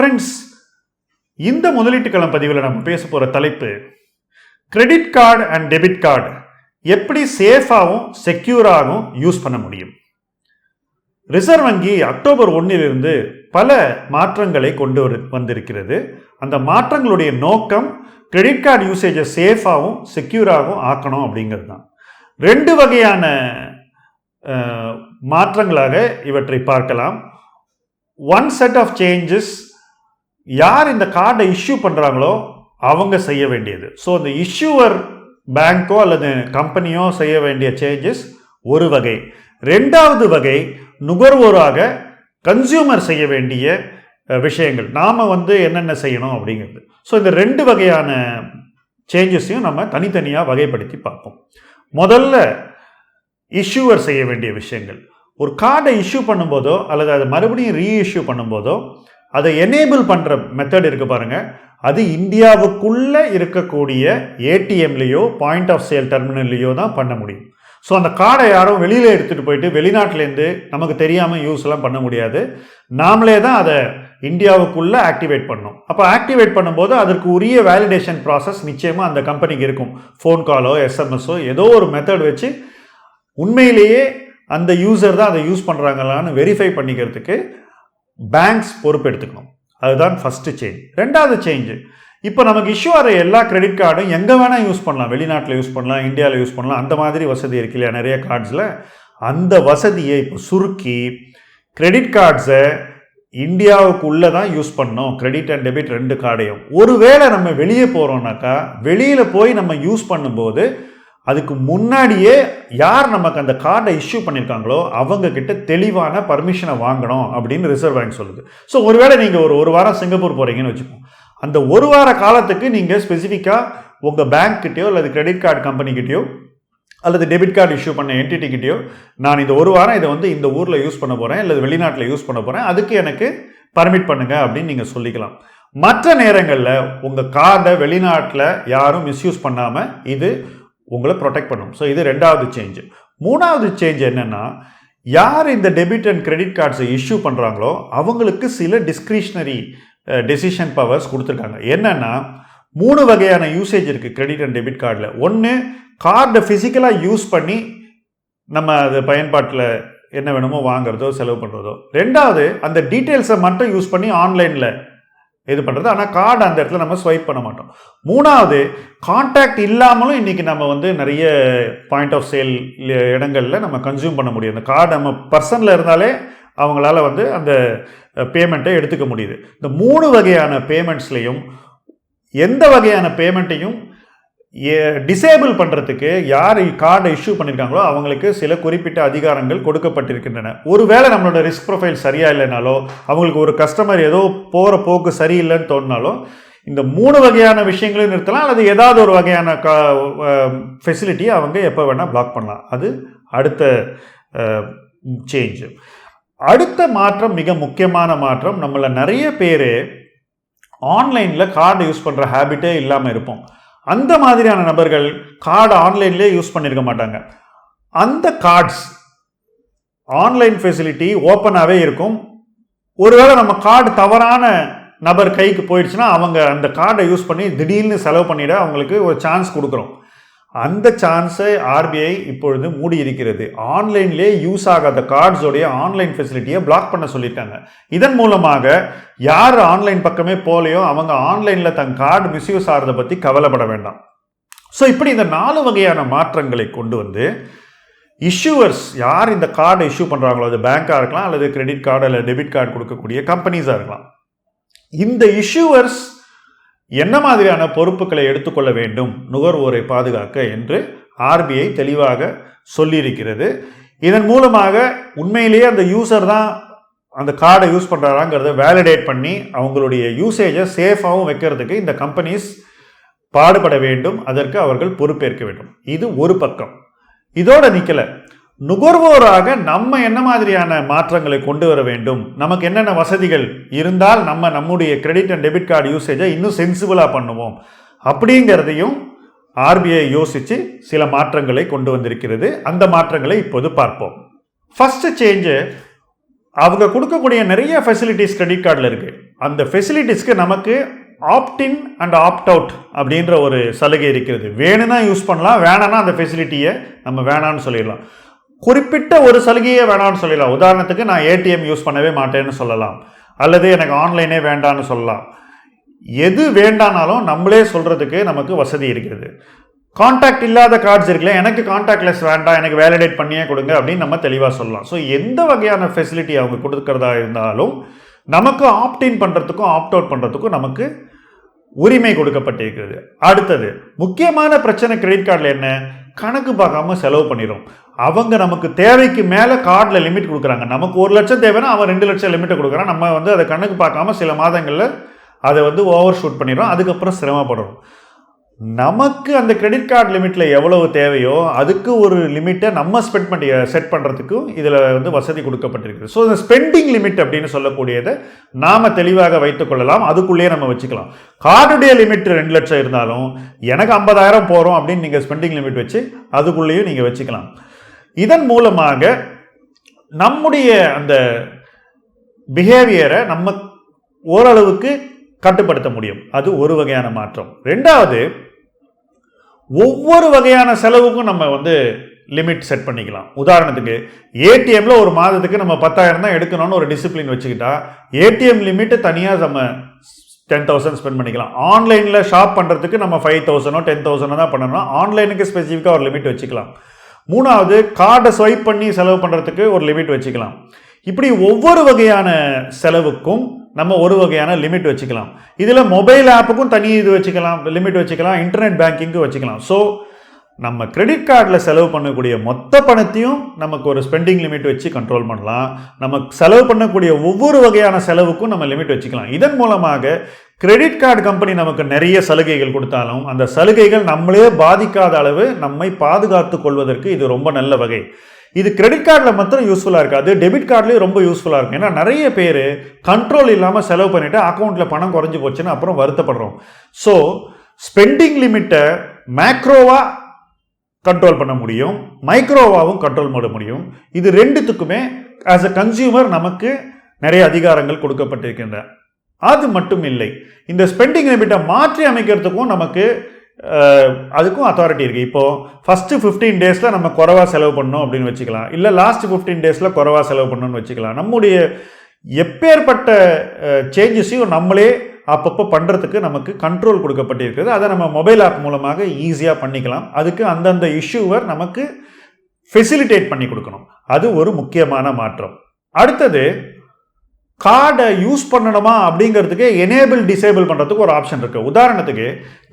Friends இந்த முதலீட்டுக்களம் பதிவில் நம்ம பேச போகிற தலைப்பு credit card and debit card எப்படி சேஃபாகவும் செக்யூராகவும் யூஸ் பண்ண முடியும். ரிசர்வ் வங்கி அக்டோபர் ஒன்றிலிருந்து பல மாற்றங்களை கொண்டு வரு வந்திருக்கிறது. அந்த மாற்றங்களுடைய நோக்கம் கிரெடிட் கார்டு யூசேஜை சேஃபாகவும் செக்யூராகவும் ஆக்கணும் அப்படிங்கிறது தான். ரெண்டு வகையான மாற்றங்களாக இவற்றை பார்க்கலாம். ஒன் செட் ஆஃப் சேஞ்சஸ் யார் இந்த கார்டை இஷ்யூ பண்ணுறாங்களோ அவங்க செய்ய வேண்டியது. ஸோ இந்த இஷ்யூவர் பேங்க்கோ அல்லது கம்பெனியோ செய்ய வேண்டிய சேஞ்சஸ் ஒரு வகை. ரெண்டாவது வகை நுகர்வோராக கன்சியூமர் செய்ய வேண்டிய விஷயங்கள். நாம் வந்து என்னென்ன செய்யணும் அப்படிங்கிறது. ஸோ இந்த ரெண்டு வகையான சேஞ்சஸையும் நம்ம தனித்தனியாக வகைப்படுத்தி பார்ப்போம். முதல்ல இஷ்யூவர் செய்ய வேண்டிய விஷயங்கள். ஒரு கார்டை இஷ்யூ பண்ணும்போதோ அல்லது அதை மறுபடியும் ரீஇஷ்யூ பண்ணும்போதோ அதை எனேபிள் பண்ணுற மெத்தட் இருக்குது பாருங்க. அது இந்தியாவுக்குள்ளே இருக்கக்கூடிய ஏடிஎம்லேயோ பாயிண்ட் ஆஃப் சேல் டெர்மினல்லையோ தான் பண்ண முடியும். ஸோ அந்த கார்டை யாரும் வெளியில் எடுத்துகிட்டு போயிட்டு வெளிநாட்டிலேருந்து நமக்கு தெரியாமல் யூஸ்லாம் பண்ண முடியாது. நாமளே தான் அதை இந்தியாவுக்குள்ளே ஆக்டிவேட் பண்ணோம் அப்போ ஆக்டிவேட் பண்ணும்போது அதற்கு உரிய வேலிடேஷன் ப்ராசஸ் நிச்சயமாக அந்த கம்பெனிக்கு இருக்கும். ஃபோன் காலோ எஸ்எம்எஸோ ஏதோ ஒரு மெத்தட் வச்சு உண்மையிலேயே அந்த யூசர் தான் அதை யூஸ் பண்ணுறாங்களான்னு வெரிஃபை பண்ணிக்கிறதுக்கு பேங்க்ஸ் பொறுப்பெடுத்துக்கணும். அதுதான் ஃபஸ்ட்டு சேஞ்ச் ரெண்டாவது சேஞ்சு இப்போ நமக்கு இஷ்யூ ஆகிற எல்லா கிரெடிட் கார்டும் எங்கே வேணால் யூஸ் பண்ணலாம். வெளிநாட்டில் யூஸ் பண்ணலாம் இந்தியாவில் யூஸ் பண்ணலாம். அந்த மாதிரி வசதி இருக்கு இல்லையா? நிறைய கார்ட்ஸில் அந்த வசதியை இப்போ சுருக்கி கிரெடிட் கார்ட்ஸை இந்தியாவுக்குள்ளே தான் யூஸ் பண்ணோம் கிரெடிட் அண்ட் டெபிட் ரெண்டு கார்டையும் ஒருவேளை நம்ம வெளியே போகிறோம்னாக்கா வெளியில் போய் நம்ம யூஸ் பண்ணும்போது அதுக்கு முன்னாடியே யார் நமக்கு அந்த கார்டை இஷ்யூ பண்ணியிருக்காங்களோ அவங்கக்கிட்ட தெளிவான பர்மிஷனை வாங்கணும் அப்படின்னு ரிசர்வ் பேங்க் சொல்லுது. ஸோ ஒருவேளை நீங்கள் ஒரு ஒரு வாரம் சிங்கப்பூர் போகிறீங்கன்னு வச்சுப்போம். அந்த ஒரு வார காலத்துக்கு நீங்கள் ஸ்பெசிஃபிக்காக உங்கள் பேங்க்கிட்டேயோ அல்லது கிரெடிட் கார்டு கம்பெனிக்கிட்டேயோ அல்லது டெபிட் கார்டு இஷ்யூ பண்ண entity நான் இந்த ஒரு வாரம் இதை வந்து இந்த ஊரில் யூஸ் பண்ண போகிறேன் அல்லது வெளிநாட்டில் யூஸ் பண்ண போகிறேன் அதுக்கு எனக்கு பர்மிட் பண்ணுங்க அப்படின்னு நீங்கள் சொல்லிக்கலாம். மற்ற நேரங்களில் உங்கள் கார்டை வெளிநாட்டில் யாரும் மிஸ்யூஸ் பண்ணாமல் இது உங்களை ப்ரொடெக்ட் பண்ணும். ஸோ இது ரெண்டாவது சேஞ்ச் மூணாவது சேஞ்ச் என்னென்னா யார் இந்த டெபிட் அண்ட் கிரெடிட் கார்ட்ஸை இஷ்யூ பண்ணுறாங்களோ அவங்களுக்கு சில டிஸ்கிரிஷ்னரி டெசிஷன் பவர்ஸ் கொடுத்துருக்காங்க. என்னென்னா மூணு வகையான யூசேஜ் இருக்குது கிரெடிட் அண்ட் டெபிட் கார்டில் ஒன்று கார்டை ஃபிசிக்கலாக யூஸ் பண்ணி நம்ம அது பயன்பாட்டில் என்ன வேணுமோ வாங்குறதோ செலவு பண்ணுறதோ ரெண்டாவது அந்த டீட்டெயில்ஸை மட்டும் யூஸ் பண்ணி ஆன்லைனில் இது பண்ணுறது ஆனால் கார்டு அந்த இடத்துல நம்ம ஸ்வைப் பண்ண மாட்டோம். மூணாவது கான்டாக்ட் இல்லாமலும் இன்றைக்கி நம்ம வந்து நிறைய பாயிண்ட் ஆஃப் சேல் இடங்களில் நம்ம கன்சியூம் பண்ண முடியும். அந்த கார்டு நம்ம பர்சனில் இருந்தாலே அவங்களால வந்து அந்த பேமெண்ட்டை எடுத்துக்க முடியுது. இந்த மூணு வகையான பேமெண்ட்ஸ்லேயும் எந்த வகையான பேமெண்ட்டையும் டிசேபிள் பண்ணுறதுக்கு யார் கார்டை இஷ்யூ பண்ணியிருக்காங்களோ அவங்களுக்கு சில குறிப்பிட்ட அதிகாரங்கள் கொடுக்கப்பட்டிருக்கின்றன. ஒருவேளை நம்மளோட ரிஸ்க் ப்ரொஃபைல் சரியாக இல்லைனாலோ அவங்களுக்கு ஒரு கஸ்டமர் ஏதோ போகிற போக்கு சரியில்லைன்னு தோணுனாலோ இந்த மூணு வகையான விஷயங்களையும் நிறுத்தலாம் அல்லது ஏதாவது ஒரு வகையான கா ஃபெசிலிட்டியை அவங்க எப்போ வேணால் பிளாக் பண்ணலாம். அது அடுத்த சேஞ்சு அடுத்த மாற்றம் மிக முக்கியமான மாற்றம் நம்மளை நிறைய பேர் ஆன்லைனில் கார்டு யூஸ் பண்ணுற ஹேபிட்டே இல்லாமல் இருப்போம். அந்த மாதிரியான நபர்கள் கார்டு ஆன்லைன்லேயே யூஸ் பண்ணியிருக்க மாட்டாங்க. அந்த கார்ட்ஸ் ஆன்லைன் ஃபெசிலிட்டி ஓப்பனாகவே இருக்கும். ஒருவேளை நம்ம கார்டு தவறான நபர் கைக்கு போயிடுச்சுன்னா அவங்க அந்த கார்டை யூஸ் பண்ணி திடீர்னு செலவு பண்ணிட அவங்களுக்கு ஒரு சான்ஸ் கொடுக்குறோம். அந்த சான்ஸை ஆர்பிஐ இப்பொழுது மூடி இருக்கிறது ஆன்லைன்லேயே யூஸ் ஆகாத கார்ட்ஸோடைய ஆன்லைன் ஃபெசிலிட்டியை பிளாக் பண்ண சொல்லியிருக்காங்க இதன் மூலமாக யார் ஆன்லைன் பக்கமே போலையோ அவங்க ஆன்லைனில் தன் கார்டு மிஸ்யூஸ் ஆகிறத பற்றி கவலைப்பட வேண்டாம். ஸோ இப்படி இந்த நாலு வகையான மாற்றங்களை கொண்டு வந்து இஷ்யூவர்ஸ் யார் இந்த கார்டை இஷ்யூ பண்ணுறாங்களோ அது பேங்காக இருக்கலாம் அல்லது கிரெடிட் கார்டு அல்லது டெபிட் கார்டு கொடுக்கக்கூடிய கம்பெனிஸாக இருக்கலாம். இந்த இஷ்யூவர்ஸ் என்ன மாதிரியான பொறுப்புகளை எடுத்துக்கொள்ள வேண்டும்? நுகர்வோரை பாதுகாக்க என்று ஆர்பிஐ தெளிவாக சொல்லியிருக்கிறது. இதன் மூலமாக உண்மையிலேயே அந்த யூசர் தான் அந்த கார்டை யூஸ் பண்ணுறாங்கிறத வேலிடேட் பண்ணி அவங்களுடைய யூசேஜை சேஃபாகவும் வைக்கிறதுக்கு இந்த கம்பெனிஸ் பாடுபட வேண்டும். அதற்கு அவர்கள் பொறுப்பேற்க வேண்டும். இது ஒரு பக்கம். இதோட நிற்கலை நுகர்வோராக நம்ம என்ன மாதிரியான மாற்றங்களை கொண்டு வர வேண்டும்? நமக்கு என்னென்ன வசதிகள் இருந்தால் நம்ம நம்முடைய கிரெடிட் அண்ட் டெபிட் கார்டு யூசேஜை இன்னும் சென்சிபிளாக பண்ணுவோம். அப்படிங்கிறதையும் ஆர்பிஐ யோசித்து சில மாற்றங்களை கொண்டு வந்திருக்கிறது. அந்த மாற்றங்களை இப்போது பார்ப்போம். ஃபஸ்ட்டு சேஞ்சு அவங்க கொடுக்கக்கூடிய நிறைய ஃபெசிலிட்டிஸ் கிரெடிட் கார்டில் இருக்குது அந்த ஃபெசிலிட்டிஸ்க்கு நமக்கு ஆப்டின் அண்ட் ஆப்ட் அவுட் அப்படின்ற ஒரு சலுகை இருக்கிறது. வேணும்னா யூஸ் பண்ணலாம் வேணான்னா அந்த ஃபெசிலிட்டியை நம்ம வேணான்னு சொல்லிடலாம். குறிப்பிட்ட ஒரு சலுகையை வேணாம்னு சொல்லிடலாம். உதாரணத்துக்கு நான் ஏடிஎம் யூஸ் பண்ணவே மாட்டேன்னு சொல்லலாம். அல்லது எனக்கு ஆன்லைனே வேண்டான்னு சொல்லலாம். எது வேண்டானாலும் நம்மளே சொல்கிறதுக்கு நமக்கு வசதி இருக்கிறது. காண்டாக்ட் இல்லாத கார்ட்ஸ் இருக்குல்ல எனக்கு காண்டாக்ட்லெஸ் வேண்டாம் எனக்கு வேலிடேட் பண்ணியே கொடுங்க அப்படின்னு நம்ம தெளிவாக சொல்லலாம். ஸோ எந்த வகையான ஃபெசிலிட்டி அவங்க கொடுக்கறதா இருந்தாலும் நமக்கு ஆப்டின் பண்ணுறதுக்கும் ஆப்ட் அவுட் பண்ணுறதுக்கும் நமக்கு உரிமை கொடுக்கப்பட்டிருக்கிறது. அடுத்தது முக்கியமான பிரச்சனை கிரெடிட் கார்டில் என்ன? கணக்கு பார்க்காம செலவு பண்ணிடும் அவங்க நமக்கு தேவைக்கு மேலே கார்டில் லிமிட் கொடுக்குறாங்க. நமக்கு ஒரு லட்சம் தேவைன்னா அவன் ரெண்டு லட்சம் லிமிட்டை கொடுக்குறான். நம்ம வந்து அதை கணக்கு பார்க்காம சில மாதங்களில் அதை வந்து ஓவர் ஷூட் பண்ணிடுறோம் அதுக்கப்புறம் சிரமப்படுறோம். நமக்கு அந்த கிரெடிட் கார்டு லிமிட்டில் எவ்வளவு தேவையோ அதுக்கு ஒரு லிமிட்டை நம்ம ஸ்பெண்ட் பண்ணி செட் பண்ணுறதுக்கும் இதில் வந்து வசதி கொடுக்கப்பட்டிருக்கு ஸோ இந்த ஸ்பெண்டிங் லிமிட் அப்படின்னு சொல்லக்கூடியதை நாம் தெளிவாக வைத்துக்கொள்ளலாம் அதுக்குள்ளேயே நம்ம வச்சுக்கலாம். கார்டுடைய லிமிட் ரெண்டு லட்சம் இருந்தாலும் எனக்கு ஐம்பதாயிரம் போகிறோம் அப்படின்னு நீங்கள் ஸ்பெண்டிங் லிமிட் வச்சு அதுக்குள்ளேயும் நீங்கள் வச்சுக்கலாம். இதன் மூலமாக நம்முடைய அந்த பிஹேவியரை நம்ம ஓரளவுக்கு கட்டுப்படுத்த முடியும். அது ஒரு வகையான மாற்றம். ரெண்டாவது ஒவ்வொரு வகையான செலவுக்கும் நம்ம வந்து லிமிட் செட் பண்ணிக்கலாம். உதாரணத்துக்கு ஏடிஎம்ல ஒரு மாதத்துக்கு நம்ம பத்தாயிரம் தான் எடுக்கணும்னு ஒரு டிசிப்ளின் வச்சுக்கிட்டா ஏடிஎம் லிமிட்டு தனியாக நம்ம டென் தௌசண்ட் ஸ்பெண்ட் பண்ணிக்கலாம். ஆன்லைனில் ஷாப் பண்ணுறதுக்கு நம்ம ஃபைவ் தௌசண்டோ டென் தௌசண்டோ தான் பண்ணணும் ஆன்லைனுக்கு ஸ்பெசிஃபிக்காக ஒரு லிமிட் வச்சுக்கலாம். மூணாவது கார்டை ஸ்வைப் பண்ணி செலவு பண்ணுறதுக்கு ஒரு லிமிட் வச்சுக்கலாம். இப்படி ஒவ்வொரு வகையான செலவுக்கும் நம்ம ஒரு வகையான லிமிட் வச்சுக்கலாம். இதில் மொபைல் ஆப்புக்கும் தனி இது வச்சுக்கலாம் லிமிட் வச்சுக்கலாம் இன்டர்நெட் பேங்கிங்கும் வச்சுக்கலாம். ஸோ நம்ம கிரெடிட் கார்டில் செலவு பண்ணக்கூடிய மொத்த பணத்தையும் நமக்கு ஒரு ஸ்பெண்டிங் லிமிட் வச்சு கண்ட்ரோல் பண்ணலாம். நம்ம செலவு பண்ணக்கூடிய ஒவ்வொரு வகையான செலவுக்கும் நம்ம லிமிட் வச்சுக்கலாம். இதன் மூலமாக கிரெடிட் கார்டு கம்பெனி நமக்கு நிறைய சலுகைகள் கொடுத்தாலும் அந்த சலுகைகள் நம்மளே பாதிக்காத அளவு நம்மை பாதுகாத்து கொள்வதற்கு இது ரொம்ப நல்ல வகை. இது கிரெடிட் கார்டில் மாத்திரம் யூஸ்ஃபுல்லாக இருக்காது. டெபிட் கார்டுலேயும் ரொம்ப யூஸ்ஃபுல்லாக இருக்கும். ஏன்னா நிறைய பேர் கண்ட்ரோல் இல்லாமல் செலவு பண்ணிவிட்டு அக்கௌண்ட்டில் பணம் குறைஞ்சி போச்சுன்னு அப்புறம் வருத்தப்படுறோம். ஸோ ஸ்பெண்டிங் லிமிட்டை மேக்ரோவாக கண்ட்ரோல் பண்ண முடியும். மைக்ரோவாகவும் கண்ட்ரோல் பண்ண முடியும். இது ரெண்டுத்துக்குமே ஆஸ் அ கன்சியூமர் நமக்கு நிறைய அதிகாரங்கள் கொடுக்கப்பட்டிருக்கின்றன. அது மட்டும் இல்லை. இந்த ஸ்பெண்டிங் லிமிட்டை மாற்றி அமைக்கிறதுக்கும் நமக்கு அதுக்கும் அத்தாரிட்டி இருக்குது இப்போது ஃபஸ்ட்டு ஃபிஃப்டீன் டேஸில் நம்ம குறவாக செலவு பண்ணோம் அப்படின்னு வச்சுக்கலாம். இல்லை லாஸ்ட் ஃபிஃப்டீன் டேஸில் குறவாக செலவு பண்ணணும்னு வச்சுக்கலாம். நம்முடைய எப்பேற்பட்ட சேஞ்சஸையும் நம்மளே அப்பப்போ பண்ணுறதுக்கு நமக்கு கண்ட்ரோல் கொடுக்கப்பட்டிருக்கிறது. அதை நம்ம மொபைல் ஆப் மூலமாக ஈஸியாக பண்ணிக்கலாம். அதுக்கு அந்தந்த இஷ்யூவை நமக்கு ஃபெசிலிட்டேட் பண்ணி கொடுக்கணும். அது ஒரு முக்கியமான மாற்றம். அடுத்தது கார்டை யூஸ் பண்ணணுமா அப்படிங்கிறதுக்கு எனேபிள் டிசேபிள் பண்ணுறதுக்கு ஒரு ஆப்ஷன் இருக்குது உதாரணத்துக்கு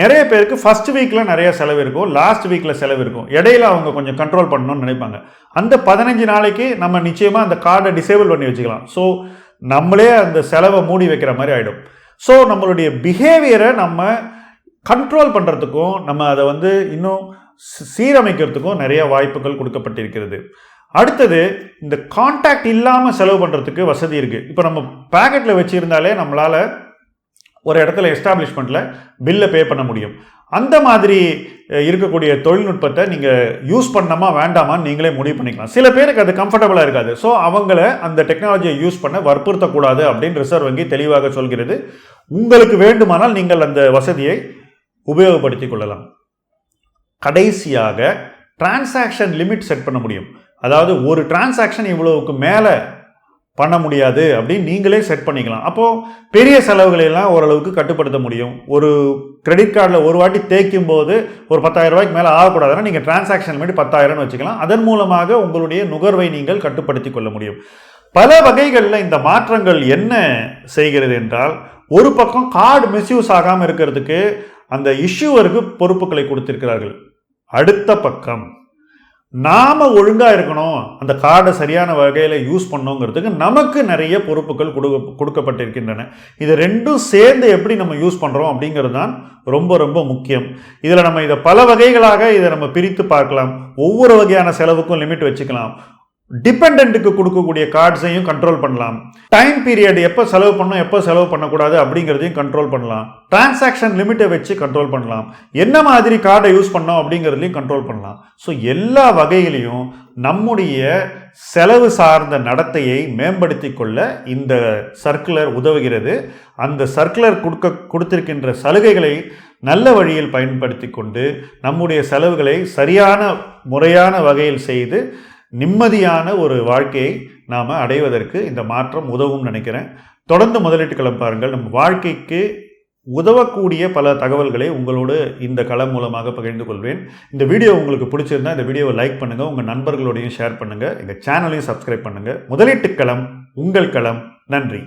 நிறைய பேருக்கு ஃபஸ்ட் வீக்கில் நிறைய செலவு இருக்கும் லாஸ்ட் வீக்கில் செலவு இருக்கும். இடையில அவங்க கொஞ்சம் கண்ட்ரோல் பண்ணணும்னு நினைப்பாங்க. அந்த பதினஞ்சு நாளைக்கு நம்ம நிச்சயமாக அந்த கார்டை டிசேபிள் பண்ணி வச்சுக்கலாம். ஸோ நம்மளே அந்த செலவை மூடி வைக்கிற மாதிரி ஆகிடும் ஸோ நம்மளுடைய பிஹேவியரை நம்ம கண்ட்ரோல் பண்ணுறதுக்கும் நம்ம அதை வந்து இன்னும் சீரமைக்கிறதுக்கும் நிறைய வாய்ப்புகள் கொடுக்கப்பட்டிருக்கிறது. அடுத்தது இந்த காண்டாக்ட் இல்லாமல் செலவு பண்ணுறதுக்கு வசதி இருக்குது இப்போ நம்ம பேக்கெட்டில் வச்சுருந்தாலே நம்மளால் ஒரு இடத்துல எஸ்டாப்ளிஷ்மெண்ட்டில் பில்லை பே பண்ண முடியும். அந்த மாதிரி இருக்கக்கூடிய தொழில்நுட்பத்தை நீங்கள் யூஸ் பண்ணாமா வேண்டாமான்னு நீங்களே முடிவு பண்ணிக்கலாம். சில பேருக்கு அது கம்ஃபர்டபுளாக இருக்காது. ஸோ அவங்கள அந்த டெக்னாலஜியை யூஸ் பண்ண வற்புறுத்தக்கூடாது அப்படின்னு ரிசர்வ் வங்கி தெளிவாக சொல்கிறது. உங்களுக்கு வேண்டுமானால் நீங்கள் அந்த வசதியை உபயோகப்படுத்தி கொள்ளலாம். கடைசியாக டிரான்சாக்ஷன் லிமிட் செட் பண்ண முடியும். அதாவது ஒரு டிரான்சாக்ஷன் இவ்வளவுக்கு மேலே பண்ண முடியாது அப்படின்னு நீங்களே செட் பண்ணிக்கலாம். அப்போது பெரிய செலவுகளையெல்லாம் ஓரளவுக்கு கட்டுப்படுத்த முடியும். ஒரு கிரெடிட் கார்டில் ஒரு வாட்டி தேய்க்கும் போது ஒரு பத்தாயிரம் ரூபாய்க்கு மேலே ஆகக்கூடாதுன்னா நீங்கள் டிரான்சாக்ஷன் மாதிரி பத்தாயிரம்னு வச்சுக்கலாம். அதன் மூலமாக உங்களுடைய நுகர்வை நீங்கள் கட்டுப்படுத்தி கொள்ள முடியும். பல வகைகளில் இந்த மாற்றங்கள் என்ன செய்கிறது என்றால் ஒரு பக்கம் கார்டு மிஸ்யூஸ் ஆகாமல் இருக்கிறதுக்கு அந்த இஷ்யூவருக்கு பொறுப்புகளை கொடுத்திருக்கிறார்கள். அடுத்த பக்கம் நாம் ஒழுங்காக இருக்கணும். அந்த கார்டை சரியான வகையில் யூஸ் பண்ணோங்கிறதுக்கு நமக்கு நிறைய பொறுப்புகள் கொடு கொடுக்கப்பட்டிருக்கின்றன. இது ரெண்டும் சேர்ந்து எப்படி நம்ம யூஸ் பண்ணுறோம் அப்படிங்கிறது தான் ரொம்ப ரொம்ப முக்கியம். இதில் நம்ம இதை பல வகைகளாக இதை நம்ம பிரித்து பார்க்கலாம். ஒவ்வொரு வகையான செலவுக்கும் லிமிட் வச்சுக்கலாம். டிபெண்ட்டுக்கு கொடுக்கக்கூடிய கார்ட்ஸையும் கண்ட்ரோல் பண்ணலாம். டைம் பீரியட் எப்போ செலவு பண்ணணும் எப்போ செலவு பண்ணக்கூடாது அப்படிங்கிறதையும் கண்ட்ரோல் பண்ணலாம். டிரான்சாக்ஷன் லிமிட்டை வச்சு கண்ட்ரோல் பண்ணலாம். என்ன மாதிரி கார்டை யூஸ் பண்ணோம் அப்படிங்கிறதையும் கண்ட்ரோல் பண்ணலாம். ஸோ எல்லா வகையிலையும் நம்முடைய செலவு சார்ந்த நடத்தையை மேம்படுத்தி கொள்ள இந்த சர்க்குலர் உதவுகிறது. அந்த சர்க்குலர் கொடுக்க கொடுத்திருக்கின்ற சலுகைகளை நல்ல வழியில் பயன்படுத்தி கொண்டு நம்முடைய செலவுகளை சரியான முறையான வகையில் செய்து நிம்மதியான ஒரு வாழ்க்கையை நாம் அடைவதற்கு இந்த மாற்றம் உதவும் நினைக்கிறேன். தொடர்ந்து முதலீட்டு களம் பாருங்கள். நம்ம வாழ்க்கைக்கு உதவக்கூடிய பல தகவல்களை உங்களோடு இந்த களம் மூலமாக பகிர்ந்து கொள்வேன். இந்த வீடியோ உங்களுக்கு பிடிச்சிருந்தா இந்த வீடியோவை லைக் பண்ணுங்கள் உங்கள் நண்பர்களோடையும் ஷேர் பண்ணுங்கள் எங்கள் சேனலையும் சப்ஸ்கிரைப் பண்ணுங்கள் முதலீட்டு களம் உங்கள் களம். நன்றி.